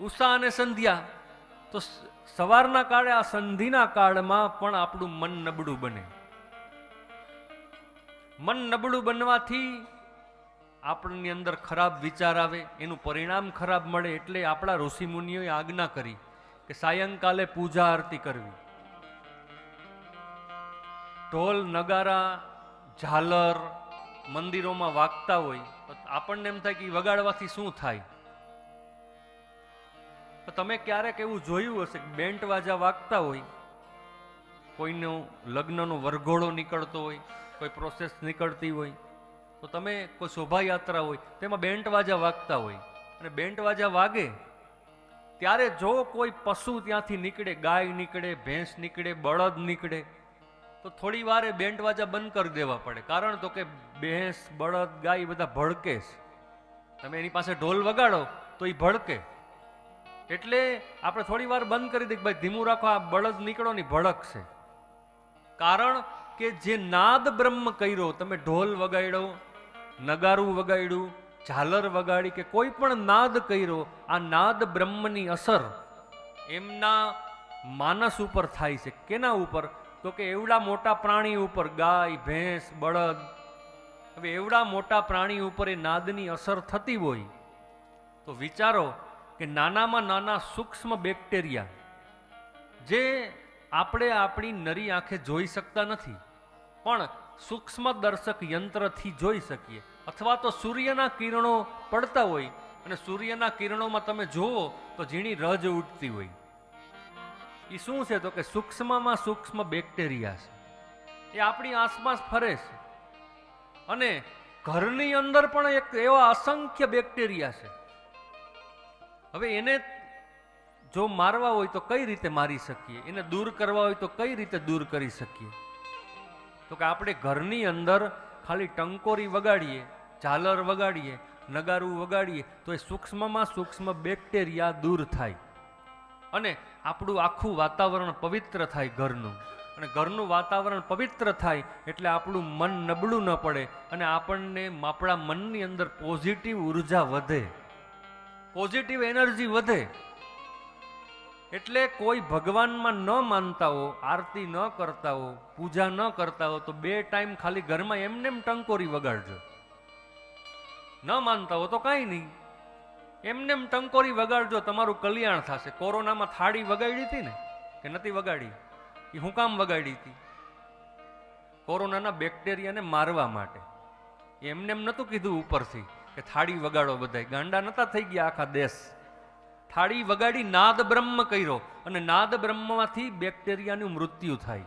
ઉષા અને સંધ્યા. તો સવારના કાળે આ સંધિના કાળમાં પણ આપણું મન નબળું બને. મન નબળું બનવાથી આપણની અંદર ખરાબ વિચાર આવે, એનું પરિણામ ખરાબ મળે એટલે આપણા ઋષિમુનિઓએ આજ્ઞા કરી કે સાયંકાલે પૂજા આરતી કરવી. ઢોલ, નગારા, ઝાલર મંદિરોમાં વાગતા હોય આપણને એમ થાય કે વગાડવાથી શું થાય? તો તમે ક્યારેક એવું જોયું હશે બેન્ટ વાજા વાગતા હોય, કોઈનો લગ્નનો વરઘોડો નીકળતો હોય, કોઈ પ્રોસેસ નીકળતી હોય, તો તમે કોઈ શોભાયાત્રા હોય, તેમાં બેન્ટ વાજા વાગતા હોય. અને બેન્ટ વાજા વાગે, ત્યારે જો કોઈ પશુ ત્યાંથી નીકળે, ગાય નીકળે, ભેંસ નીકળે, બળદ નીકળે, તો થોડી વાર બેન્ટ વાજા બંધ કરી દેવા પડે. કારણ તો કે ભેંસ, બળદ, ગાય બધા ભડકે તમે એની પાસે ઢોલ વગાડો, તો એ ભડકે. એટલે આપણે થોડી વાર બંધ કરી દઈએ ભાઈ ધીમું રાખો, આ બળદ નીકળો ની ભડકશે કારણ કે જે નાદ બ્રહ્મ કર્યો, તમે ઢોલ વગાડ્યો, નગારું વગાડ્યું, ઝાલર વગાડી કે કોઈ પણ નાદ કર્યો, આ નાદ બ્રહ્મની અસર એમના માનસ ઉપર થાય છે. કેના ઉપર? તો કે એવડા મોટા પ્રાણી ઉપર, ગાય, ભેંસ, બળદ. હવે એવડા મોટા પ્રાણી ઉપર એ નાદની અસર થતી હોય. તો વિચારો કે નાનામાં નાના સૂક્ષ્મ બેક્ટેરિયા જે આપણે આપણી નરી આંખે જોઈ શકતા નથી, પણ સૂક્ષ્મ દર્શક યંત્રથી જોઈ શકીએ. અથવા તો સૂર્યના કિરણો પડતા હોય અને સૂર્યના કિરણોમાં તમે જુઓ તો ઝીણી રજ ઉઠતી હોય. એ શું છે તો કે સૂક્ષ્મમાં સૂક્ષ્મ બેક્ટેરિયા છે. એ આપણી આસપાસ ફરે છે. અને ઘરની અંદર પણ એક એવા અસંખ્ય બેક્ટેરિયા છે. હવે એને જો મારવા હોય તો કઈ રીતે મારી શકીએ? એને દૂર કરવા હોય તો કઈ રીતે દૂર કરી શકીએ? તો કે આપણે ઘરની અંદર ખાલી ટંકોરી વગાડીએ, ઝાલર વગાડીએ, નગારું વગાડીએ, તો એ સૂક્ષ્મમાં સૂક્ષ્મ બેક્ટેરિયા દૂર થાય. અને આપણું આખું વાતાવરણ પવિત્ર થાય ઘરનું. અને ઘરનું વાતાવરણ પવિત્ર થાય એટલે આપણું મન નબળું ન પડે અને આપણને આપણા મનની અંદર પોઝિટિવ ઊર્જા વધે. પોઝિટિવ એનર્જી વધે. એટલે કોઈ ભગવાનમાં ન માનતા હો, આરતી ન કરતા હો, પૂજા ન કરતા હો, તો બે ટાઈમ ખાલી ઘરમાં એમને એમ ટંકોરી વગાડજો. ન માનતા હો તો કાંઈ નહીં. એમને એમ ટંકોરી વગાડજો, તમારું કલ્યાણ થશે. કોરોનામાં થાળી વગાડી હતી ને, કે નથી વગાડી? એ હું કામ વગાડી હતી? કોરોનાના બેક્ટેરિયાને મારવા માટે. એમને એમ નહોતું કીધું ઉપરથી. કે થાળી વગાડો બધાય. ગાંડા નતા થઈ ગયા આખા દેશ. થાળી વગાડી નાદ બ્રહ્મ કર્યો. અને નાદ બ્રહ્મમાંથી બેક્ટેરિયાનું મૃત્યુ થાય.